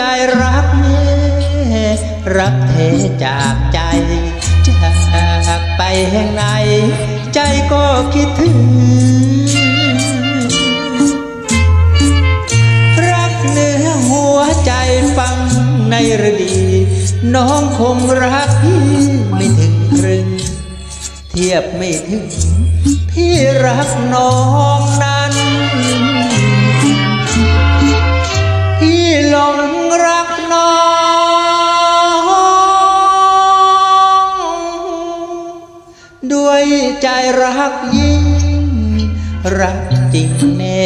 ใจรักแม่รักเทจากใจ จากไปแห่งไหน ใจก็คิดถึง รักเนื้อหัวใจฟังในระดี น้องคงรักพี่ไม่ถึงครึ่ง เทียบไม่ถึง พี่รักน้องนั้น ด้วยใจรักยิ่ง รักจริงแน่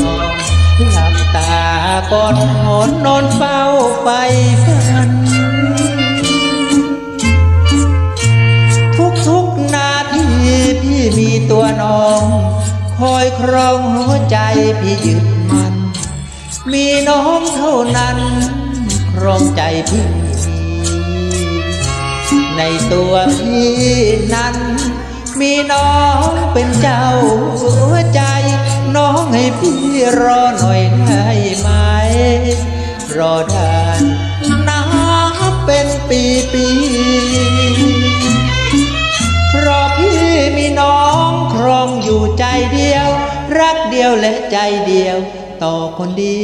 นอนหลับตากอดหอนนอนเฝ้าไฟฝัน ทุกทุกนาทีพี่มีตัวน้อง คอยครองหัวใจพี่ยึดมัน มีน้องเท่านั้น ครองใจพี่ ในตัวพี่นั้น มีน้องเป็นเจ้าหัวใจ น้องให้พี่รอหน่อยได้ไหม รอได้นับเป็นปีปีๆเพราะพี่มีน้องครองอยู่ใจเดียว รักเดียวและใจเดียวต่อคนดี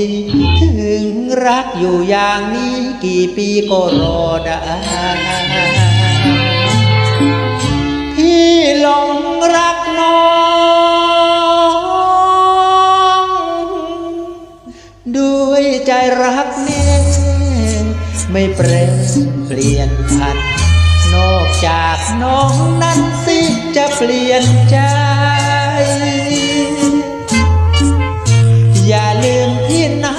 ถึงรักอยู่อย่างนี้กี่ปีก็รอได้ หลงรักน้อง ด้วยใจรักแน่ไม่เปรเปลี่ยนพัน นอกจากน้องนั้นสิจะเปลี่ยนใจ อย่าลืมพี่นะ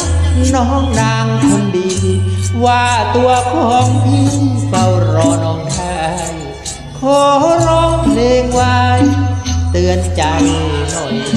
น้องนางคนดี ว่าตัวของพี่เฝ้ารอน้องได้ขอร้อ เพลงไว้ เตือนใจหน่อย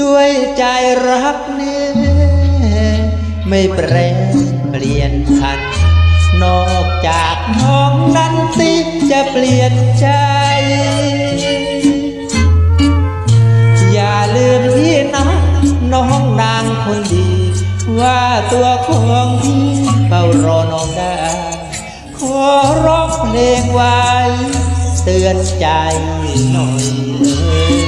ด้วยใจรักแน่ไม่แปรเปลี่ยนพัน นอกจากน้องนั้นสิจะเปลี่ยนใจ อย่าลืมพี่นะน้องนางคนดี ว่าตัวของพี่เฝ้ารอน้องได้ ขอร้องเพลงไว้ เตือนใจหน่อยเถิด